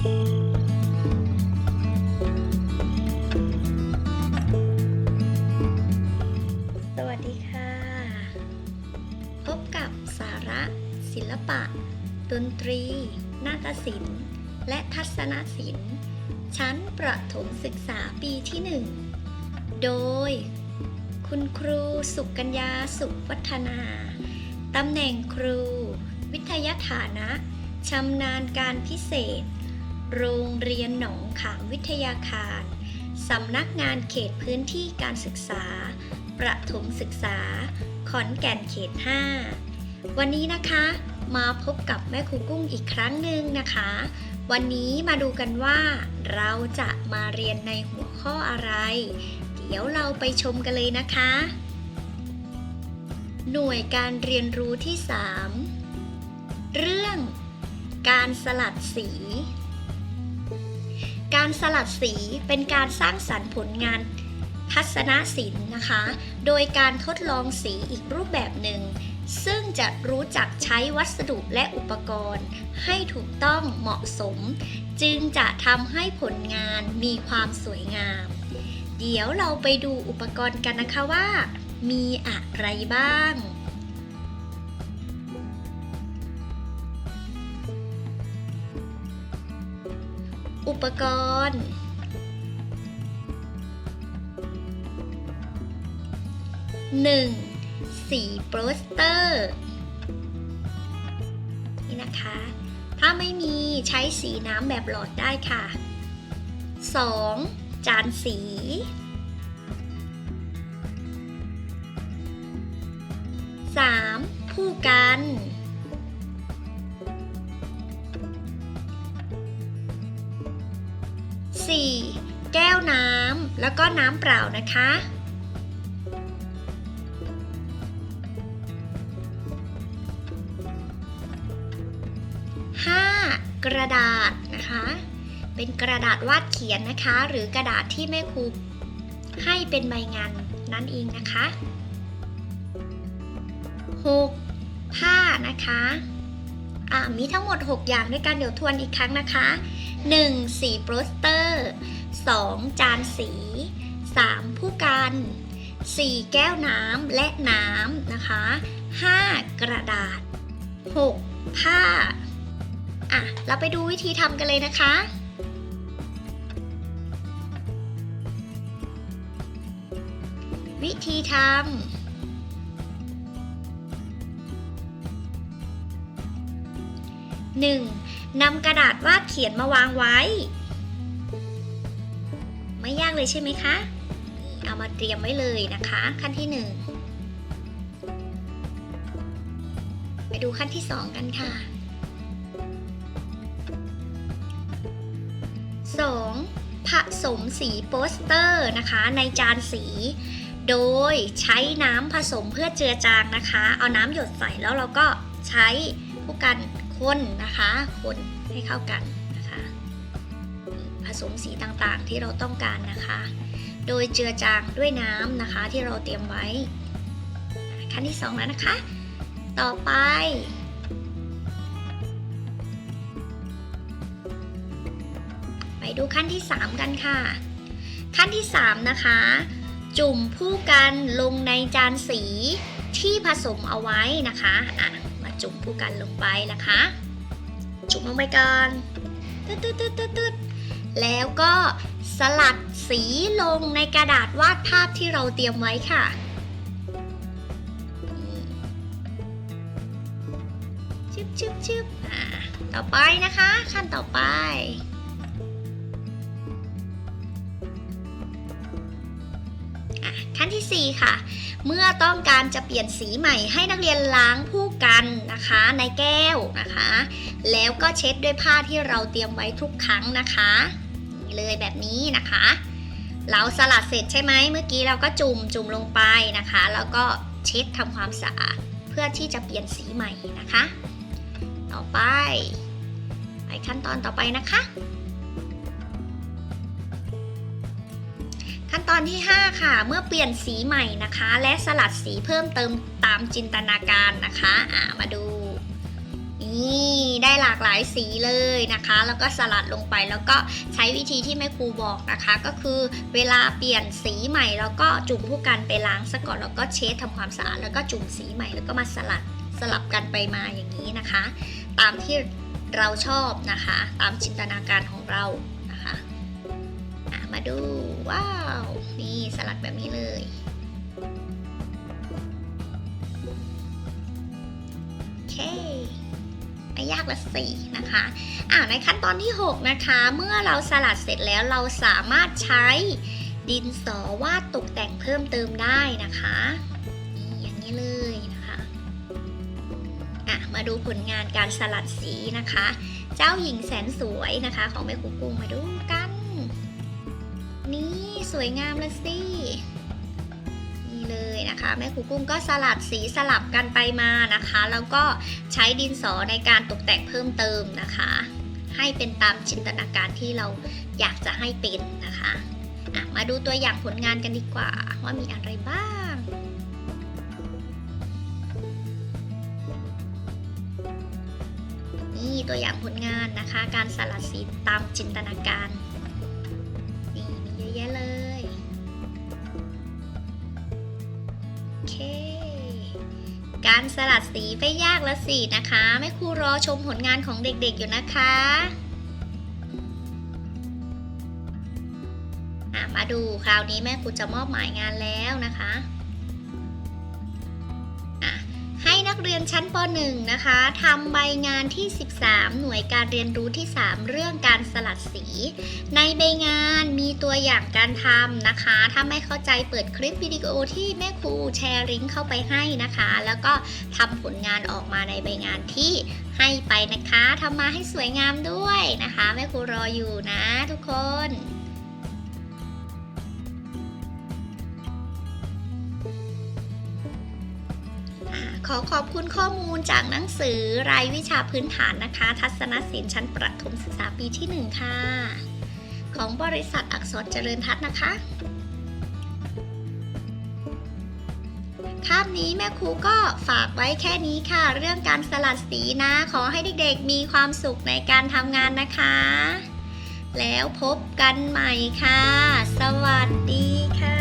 สวัสดีค่ะ พบกับสาระ ศิลปะ ดนตรี นาฏศิลป์ และทัศนศิลป์ ชั้นประถมศึกษาปีที่ 1 โดย คุณครูสุกัญญาสุวัฒนา ตำแหน่งครู วิทยาฐานะชำนาญการพิเศษ โรงเรียนหนองขามวิทยาคาร สำนักงานเขตพื้นที่การศึกษา ประถมศึกษา ขอนแก่นเขต 5 วันนี้นะคะมาพบกับแม่ครูกุ้งอีกครั้งหนึ่งนะคะ วันนี้มาดูกันว่า เราจะมาเรียนในหัวข้ออะไร เดี๋ยวเราไปชมกันเลยนะคะ หน่วยการเรียนรู้ที่ 3 เรื่องการสลัดสี การสลัดสีเป็นการสร้างสรรค์ผลงานทัศนศิลป์นะคะ โดยการทดลองสีอีกรูปแบบหนึ่ง ซึ่งจะรู้จักใช้วัสดุและอุปกรณ์ ให้ถูกต้องเหมาะสม จึงจะทำให้ผลงานมีความสวยงาม เดี๋ยวเราไปดูอุปกรณ์กันนะคะว่า มีอะไรบ้าง อุปกรณ์ 1. สีโปสเตอร์ นี่นะคะ ถ้าไม่มีใช้สีน้ำแบบหลอดได้ค่ะ 2. จานสี 3. ผู้กัน แก้วน้ำแล้วก็น้ำเปล่านะคะ 5. กระดาษนะคะ เป็นกระดาษวาดเขียนนะคะ หรือกระดาษที่แม่ครูให้เป็นใบงานนั่นเองนะคะ 6. ผ้านะคะอ่ามีทั้งหมด 6 อย่างด้วยกันเดี๋ยวทวนอีกครั้งนะคะ 1. สีโปสเตอร์ 2. จานสี 3. ผู้กัน 4. แก้วน้ำและน้ำนะคะ 5. กระดาษ 6. ผ้า อะ เราไปดูวิธีทำกันเลยนะคะวิธีทำหนึ่งนำกระดาษวาดเขียนมาวางไว้ ยากเลยใช่ไหมคะเอามาเตรียมไว้เลยนะคะ ขั้นที่หนึ่งไปดูขั้นที่สองกันค่ะ 2. ผสมสีโปสเตอร์นะคะในจานสี โดยใช้น้ำผสมเพื่อเจือจางนะคะ เอาน้ำหยดใส่แล้วเราก็ใช้ผู้กันคนนะคะ คนให้เข้ากัน สมสีต่างๆ ที่เราต้องการนะคะ โดยเจือจางด้วยน้ำนะคะที่เราเตรียมไว้ ขั้นที่ 2 แล้วนะคะ ต่อไปไปดูขั้นที่ 3 กันค่ะ ขั้นที่ 3 นะคะ จุ่มผู้กันลงในจานสีที่ผสมเอาไว้นะคะอะมาจุ่มผู้กันลงไปนะคะ จุ่มลงไปก่อนตึ๊ดตึ๊ดตึ๊ดตึ๊ดตึ๊ด แล้วก็สลัดสีลงในกระดาษวาดภาพที่เราเตรียมไว้ค่ะ ชึบชึบชึบอ่าต่อไปนะคะ ขั้นต่อไปอะขั้นทีสี่ 4 ค่ะ เมื่อต้องการจะเปลี่ยนสีใหม่ให้นักเรียนล้างผู้กันนะคะ ในแก้วนะคะ แล้วก็เช็ดด้วยผ้าที่เราเตรียมไว้ทุกครั้งนะคะ เลยแบบนี้นะคะ เราสลัดเสร็จใช่ไหมเมื่อกี้เราก็จุ่มจุ่มลงไปนะคะ แล้วก็เช็ดทำความสะอาดเพื่อที่จะเปลี่ยนสีใหม่นะคะ ต่อไป ไปขั้นตอนต่อไปนะคะ ขั้นตอนที่ 5 ค่ะ เมื่อเปลี่ยนสีใหม่นะคะ และสลัดสีเพิ่มเติมตามจินตนาการนะคะ อ่ามาดู นี่ได้หลากหลายสีเลยนะคะ แล้วก็สลัดลงไปแล้วก็ใช้วิธีที่แม่ครูบอกนะคะ ก็คือเวลาเปลี่ยนสีใหม่ แล้วก็จุ่มผู้กันไปล้างซะก่อนแล้วก็เช็ดทำความสะอาดแล้วก็จุ่มสีใหม่แล้วก็มาสลัดสลับกันไปมาอย่างนี้นะคะ ตามที่เราชอบนะคะ ตามจินตนาการของเรานะคะมาดูว้าว นี่สลัดแบบนี้เลย ยากละสินะคะอ่าในขั้นตอนที่ 6 นะคะ เมื่อเราสลัดเสร็จแล้วเราสามารถใช้ดินสอวาดตกแต่งเพิ่มเติมได้นะคะนี่อย่างนี้เลยนะคะอะมาดูผลงานการสลัดสีนะคะ เจ้าหญิงแสนสวยนะคะ ของแม่ครูกุ้งมาดูกัน นี่สวยงามละสินี่ เลยนะคะแม่ครูกุ้งก็สลัดสีสลับกันไปมานะคะ แล้วก็ใช้ดินสอในการตกแต่งเพิ่มเติมนะคะ ให้เป็นตามจินตนาการที่เราอยากจะให้เป็นนะคะะมาดูตัวอย่างผลงานกันดีกว่าว่ามีอะไรบ้างนี่ตัวอย่างผลงานนะคะ การสลัดสีตามจินตนาการ การสลัดสีไม่ยากละสินะคะแม่ครูรอชมผลงานของเด็กๆอยู่นะคะมาดูคราวนี้แม่ครูจะมอบหมายงานแล้วนะคะ เรียนชั้นป .1 นะคะทำใบงานที่ 13 หน่วยการเรียนรู้ที่ 3 เรื่องการสลัดสี ในใบงานมีตัวอย่างการทำนะคะ ถ้าไม่เข้าใจเปิดคลิปวิดีโอที่แม่ครูแชร์ลิงก์เข้าไปให้นะคะ แล้วก็ทำผลงานออกมาในใบงานที่ให้ไปนะคะทำมาให้สวยงามด้วยนะคะแม่ครูรออยู่นะทุกคน ขอขอบคุณข้อมูลจากหนังสือรายวิชาพื้นฐานนะคะ ทัศนศิลป์ชั้นประถมศึกษาปีที่ 1 ค่ะ ของบริษัทอักษรเจริญทัศน์นะคะคาบนี้แม่ครูก็ฝากไว้แค่นี้ค่ะ เรื่องการสลัดสีนะ ขอให้เด็กๆมีความสุขในการทำงานนะคะ แล้วพบกันใหม่ค่ะ สวัสดีค่ะ